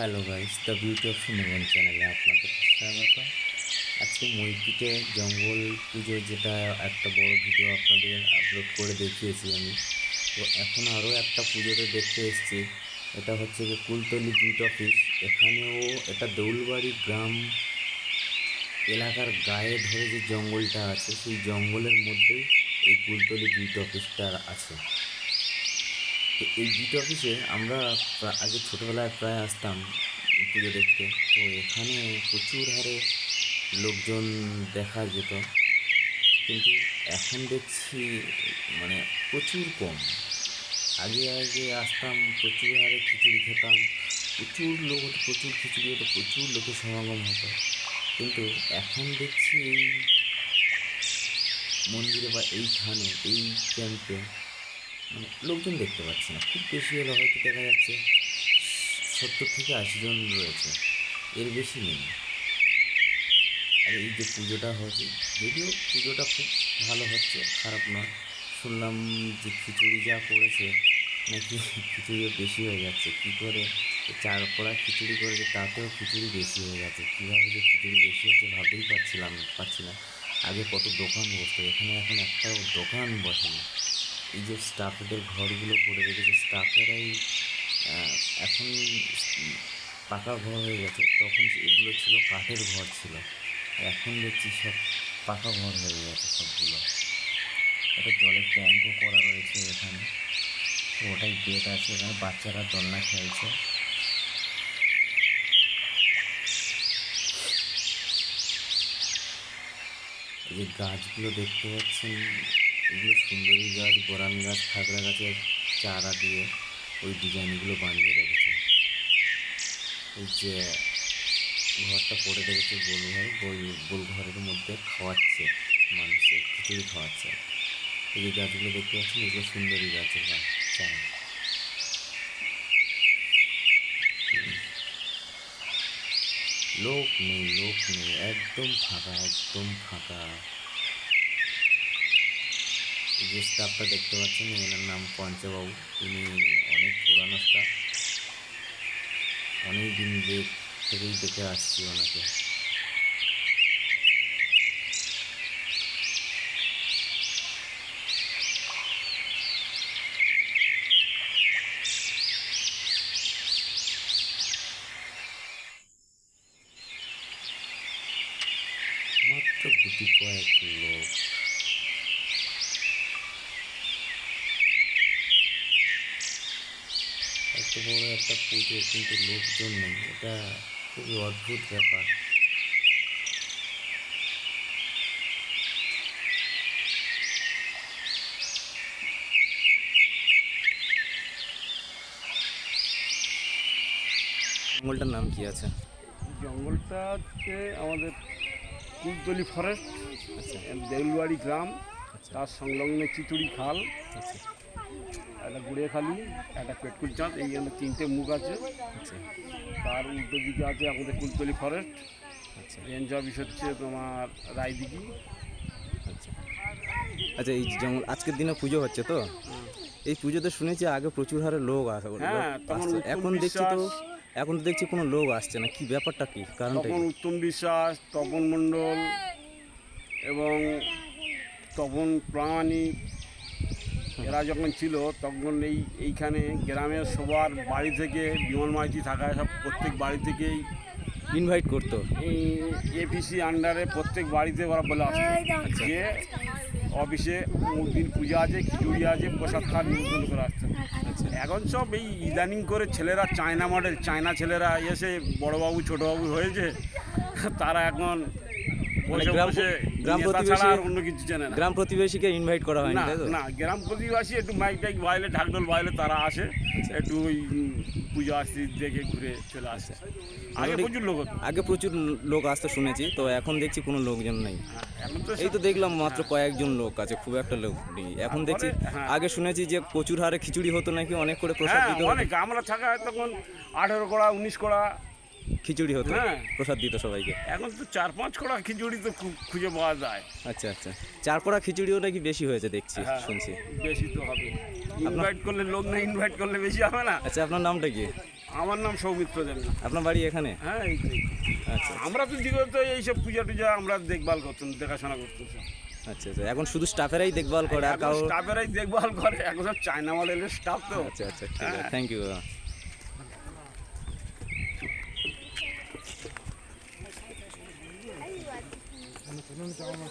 Hello guys, the beauty of Sundarban চ্যানেলে আপনাদের স্বাগত। আজকে মৈপিটে জঙ্গল পুজো যেটা একটা বড় ভিডিও আপনাদের আপলোড করে দেখিয়েছি আমি। তো এখন আরও একটা পুজোতে দেখতে এসেছি। এটা হচ্ছে যে কুলতলি বিউট অফিস। এখানেও এটা দেউলবাড়ি গ্রাম এলাকার গায়ে ধরে যে জঙ্গলটা আছে, সেই জঙ্গলের মধ্যেই এই কুলতলি বিউট অফিসটা আছে। এই বিট অফিসে আমরা আগে ছোটোবেলায় প্রায় আসতাম পুজো দেখতে। তো এখানে প্রচুর হারে লোকজন দেখা যেত। কিন্তু এখন দেখছি মানে প্রচুর কম। আগে আগে আসতাম, প্রচুর হারে খিচুড়ি খেতাম। প্রচুর লোক হতো, প্রচুর খিচুড়ি হতো, প্রচুর লোকের সমাগম হতো। কিন্তু এখন দেখছি এই মন্দিরে বা এইখানে, এই ক্যাম্পে লোকজন দেখতে পাচ্ছি না। খুব বেশি হলে হয়তো দেখা যাচ্ছে সত্তর থেকে আশি জন রয়েছে। এর বেশি নেই। আর এই যে পুজোটা হচ্ছে, যদিও পুজোটা খুব ভালো হচ্ছে, খারাপ নয়। শুনলাম যে খিচুড়ি যা করেছে, নাকি খিচুড়ি বেশি হয়ে যাচ্ছে। কী করে চার পড়া খিচুড়ি করেছে, তাতেও খিচুড়ি বেশি হয়ে যাচ্ছে। কীভাবে যে খিচুড়ি বেশি হচ্ছে ভাবতেই পারছিলাম পারছি না। আগে কত দোকান বসতো, এখানে এখন একটাও দোকান বসে না এই যে স্টাফেদের ঘরগুলো করে রেখেছে স্টাফেরাই এখন পাকা ঘর হয়ে গেছে, তখন এগুলো ছিল কাঠের ঘর ছিল। এখন দেখছি সব পাকা ঘর হয়ে গেছে সবগুলো। একটা জলের ট্যাঙ্কও করা রয়েছে এখানে। ওটাই গেট আছে, এখানে বাচ্চারা দোলনা খেলছে। এই গাছগুলো দেখতে পাচ্ছেন এগুলো সুন্দরী গাছ, গোরান গাছ, খাগড়া গাছের চারা দিয়ে ওই ডিজাইনগুলো বানিয়ে রেখেছে। এই যে ঘরটা করে রেখেছে গোল ঘর গোল গোল ঘরের মধ্যে খাওয়াচ্ছে মানুষের খিচুড়ি খাওয়াচ্ছে। এই যে গাছগুলো দেখতে পাচ্ছেন, এগুলো সুন্দরী গাছের গাছ, চারা। লোক নেই লোক নেই, একদম ফাঁকা একদম ফাঁকা। যে স্টাফটা দেখতে পাচ্ছেন, এনার নাম পঞ্চবাবু। তিনি অনেক পুরানো স্টাফ অনেক দিন থেকেই দেখে আসছি ওনাকে। মাত্র গুটি কয়েক লোক। এত বড় একটা পুজো কিন্তু লোকজন নেই। এটা খুবই অদ্ভুত ব্যাপার। জঙ্গলটার নাম কি আছে? জঙ্গলটা হচ্ছে আমাদের কুলতলি ফরেস্ট আচ্ছা। দেউলবাড়ি গ্রাম আচ্ছা। তার সংলগ্ন চিতুড়ি খাল। আচ্ছা। একটা গুড়েখালি একটা পেটকুল চাঁদ এইখানে তিনটে মুখ আছে। আচ্ছা। তার উল্টো দিকে আছে আমাদের কুলতলি ফরেস্ট আচ্ছা। রেঞ্জ অফিস হচ্ছে তোমার রায়দিঘি। আচ্ছা। আচ্ছা এই জঙ্গল আজকের দিনে পুজো হচ্ছে তো? এই পুজোতে শুনেছি আগে প্রচুর হারে লোক আসে হ্যাঁ, তখন এখন দেখছি তো এখন দেখছি কোনো লোক আসছে না। কি ব্যাপারটা কি কারণ তপন কি? উত্তম বিশ্বাস তপন মণ্ডল এবং তপন প্রামাণিক এরা যখন ছিল তখন এই এইখানে গ্রামের সবার বাড়ি থেকে বিমল মাইতি থাকা সব প্রত্যেক বাড়ি থেকেই ইনভাইট করতো। এই এপিসি আন্ডারে প্রত্যেক বাড়িতে ওরা বলে আসতো। যে অফিসে দিন পূজা আছে খিচুড়ি আছে প্রসাদ খাওয়ার নিমন্ত্রণ করে আসতো। আচ্ছা এখন সব এই ইদানিং করে ছেলেরা চায়না মডেল চায়না ছেলেরা এসে বড়বাবু ছোটবাবু হয়েছে তারা এখন মানে গ্রাম- গ্রাম প্রতিবেশী- অন্য কিছু জানে না। গ্রাম প্রতিবেশীকে ইনভাইট করা হয়নি না না গ্রাম প্রতিবাসী একটু মাইক টাইক বাইলে বাইলে তারা আসে একটু ওই পুজো আসতে দেখে ঘুরে চলে আসে। আগে প্রচুর লোক আগে প্রচুর লোক আসতে শুনেছি তো এখন দেখছি কোনো লোকজন নেই। হ্যাঁ, এই তো দেখলাম মাত্র কয়েকজন লোক আছে খুব একটা লোক নেই। এখন দেখছি হ্যাঁ। আগে শুনেছি যে প্রচুর হারে খিচুড়ি হতো নাকি অনেক করে প্রসাদ হ্যাঁ দিত অনেক। আমরা থাকা তখন আঠেরো কড়া উনিশ কড়া খিচুড়ি হতো হ্যাঁ। প্রসাদ দিত সবাইকে। এখন তো চার পাঁচ কড়া খিচুড়ি তো খুঁজে পাওয়া যায়। আচ্ছা আচ্ছা। চার পড়া খিচুড়িও নাকি বেশি হয়েছে দেখছি হ্যাঁ, শুনছি। বেশি তো হবে। ইনভাইট করলে লোক না ইনভাইট করলে বেশি হবে না? আচ্ছা আপনার নামটা কি? আমার নাম সৌমিত্র দেবনা আপনার বাড়ি এখানে? হ্যাঁ এই তো, আচ্ছা আমরা তো বিগত এইসব পূজা টুজা আমরা দেখভাল করতাম দেখাশোনা করতাম আচ্ছা আচ্ছা। এখন শুধু স্টাফেরাই দেখভাল করে আর কাউ স্টাফেরাই দেখভাল করে এখন সব চায়না মালের স্টাফ তো। আচ্ছা আচ্ছা। Thank you nur mit der Augen.